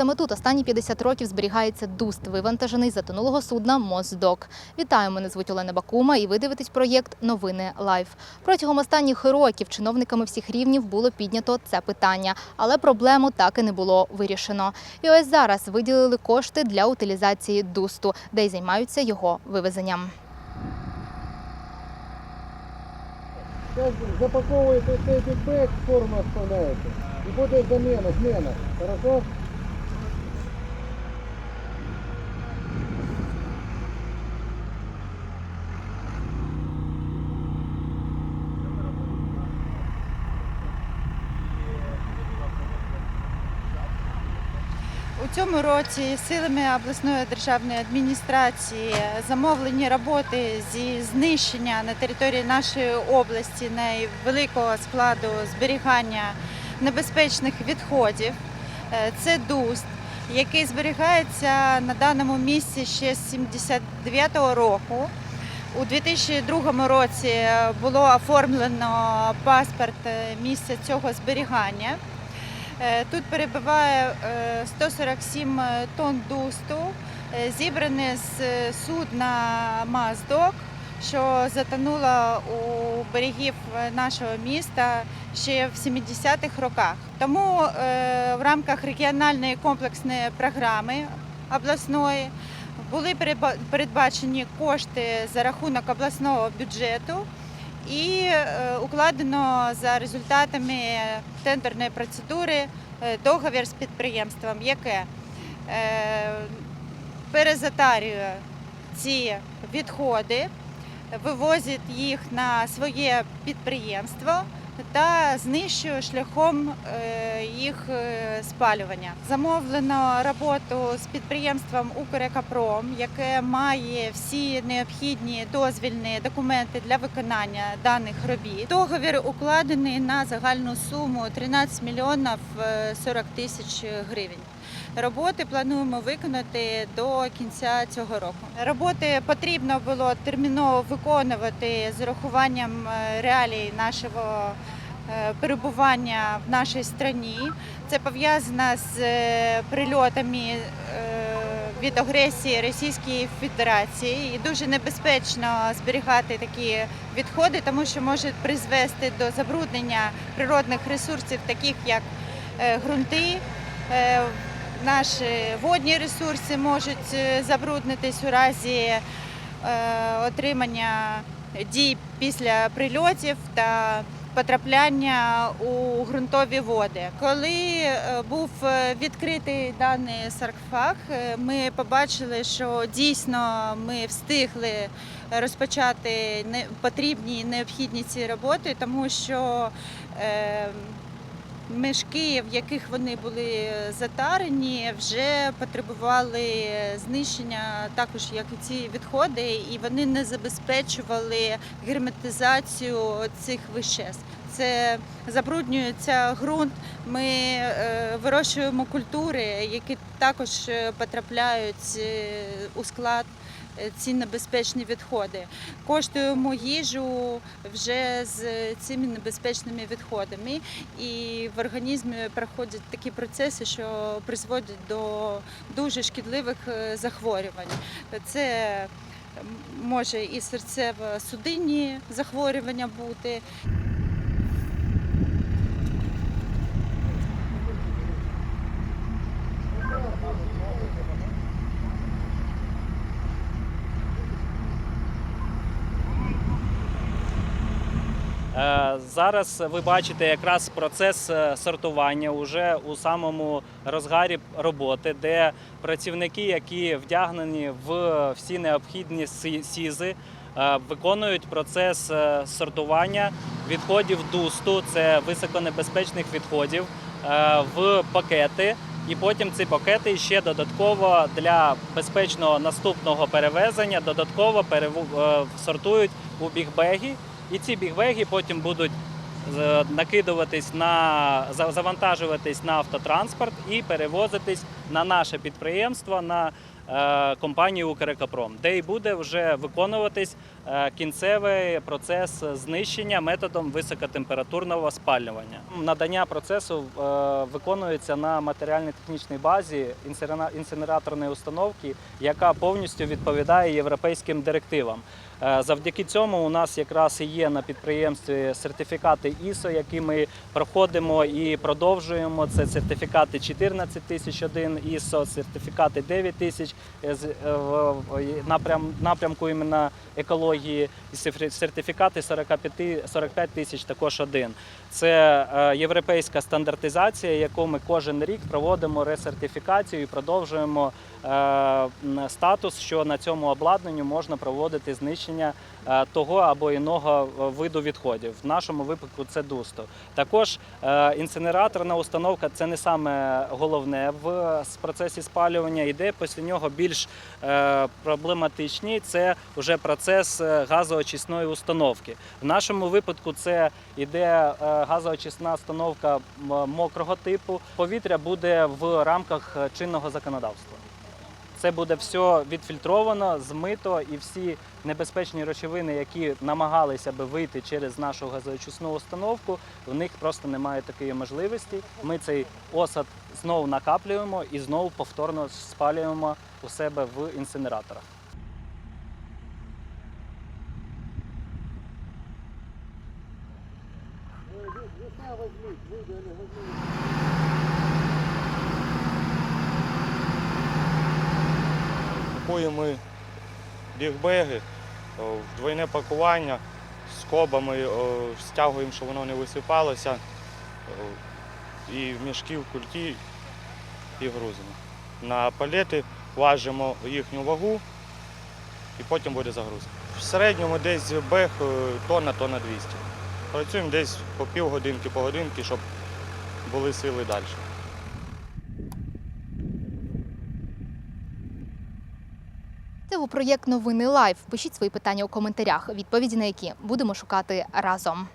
Саме тут останні 50 років зберігається дуст, вивантажений затонулого судна Моздок. Вітаю, мене звуть Олена Бакума, і ви дивитесь проєкт Новини Лайф. Протягом останніх років чиновниками всіх рівнів було піднято це питання, але проблему так і не було вирішено. І ось зараз виділили кошти для утилізації дусту, де й займаються його вивезенням. Сейчас запаковываете цей бэк, форму оставляете. И будет замена, смена. Хорошо? У цьому році силами обласної державної адміністрації замовлені роботи зі знищення на території нашої області найвеликого складу зберігання небезпечних відходів. Е, Це дуст, який зберігається на даному місці ще з 79-го року. У 2002 році було оформлено паспорт е, місця цього зберігання. Е, Тут перебуває е, 147 тонн дусту, е, зібране з е, судна Маздок, що затонуло у берегів е, нашого міста ще в 70-х роках. Тому е, в рамках регіональної комплексної програми обласної були передбачені кошти за рахунок обласного бюджету і е, укладено за результатами тендерної процедури е, договір з підприємством, яке е, перезатарює ці відходи, вивозить їх на своє підприємство та знищує шляхом е, їх е, спалювання. Замовлено роботу з підприємством «Укрекопром», яке має всі необхідні дозвільні документи для виконання даних робіт. Договір укладений на загальну суму 13 мільйонів е, 40 тисяч гривень. Роботи плануємо виконати до кінця цього року. Роботи потрібно було терміново виконувати з урахуванням е, реалій нашого е, перебування в нашій країні. Це пов'язано з е, прильотами від агресії Російської Федерації. І дуже небезпечно зберігати такі відходи, тому що може призвести до забруднення природних ресурсів, таких як ґрунти. Наші водні ресурси можуть е, забруднитись у разі е, отримання дій після прильотів та потрапляння у ґрунтові води. Коли е, був відкритий даний саркофаг, е, ми побачили, що дійсно ми встигли розпочати потрібні і необхідні ці роботи, тому що Мешки, в яких вони були затарені, вже потребували знищення, також як і ці відходи, і вони не забезпечували герметизацію цих веществ. Це забруднюється ґрунт. Ми е, вирощуємо культури, які також е, потрапляють е, у склад ці небезпечні відходи. Коштуємо їжу вже з цими небезпечними відходами, і в організмі проходять такі процеси, що призводять до дуже шкідливих е, захворювань. Це може і серцево-судинні захворювання бути. Зараз ви бачите якраз процес е, сортування уже у самому розгарі роботи, де працівники, які вдягнені в всі необхідні сізи, е, виконують процес е, сортування відходів дусту, це високонебезпечних відходів, в пакети. І потім ці пакети ще додатково для безпечного наступного перевезення додатково сортують у бігбеги. І ці бігбеги потім будуть накидуватись на за- завантажуватись на автотранспорт і перевозитись на наше підприємство, на компанію Укрекапром, де і буде вже виконуватись е, кінцевий процес знищення методом високотемпературного спалювання. Надання процесу е, виконується на матеріально-технічній базі інсинераторної установки, яка повністю відповідає європейським директивам. Е, Завдяки цьому у нас якраз і є на підприємстві сертифікати ISO, які ми проходимо і продовжуємо. Це сертифікати 14001 ISO, сертифікати 9000 е, з- е, в в напрям, напрямку іменно екології, і сертифікати 45 45 тисяч також один. Це е, європейська стандартизація, яку ми кожен рік проводимо ресертифікацію і продовжуємо е, статус, що на цьому обладнанню можна проводити знищення е, того або іного виду відходів. В нашому випадку це дусто. Також інсинераторна установка це не саме головне в процесі спалювання. Йде після нього більш проблематичні. Це вже процес е, газоочисної установки. В нашому випадку це йде е, газоочисна установка мокрого типу. Повітря буде в рамках е, чинного законодавства. Це буде все відфільтровано, змито, і всі небезпечні речовини, які намагалися би вийти через нашу газоочисну установку, в них просто немає такої можливості. Ми цей осад знову накаплюємо і знову повторно спалюємо у себе в інсинераторах. Купуємо ми бігбеги, о, в двойне пакування скобами, стягуємо, щоб воно не висипалося. І в мішки, в кульки і грузимо. На палети важимо їхню вагу і потім буде загрузка. В середньому десь бег е, тонна, тонна 200. Працюємо десь по півгодинки, по годинки, щоб були сили далі. Це був проєкт Новини Лайв. Пишіть свої питання у коментарях, відповіді на які будемо шукати разом.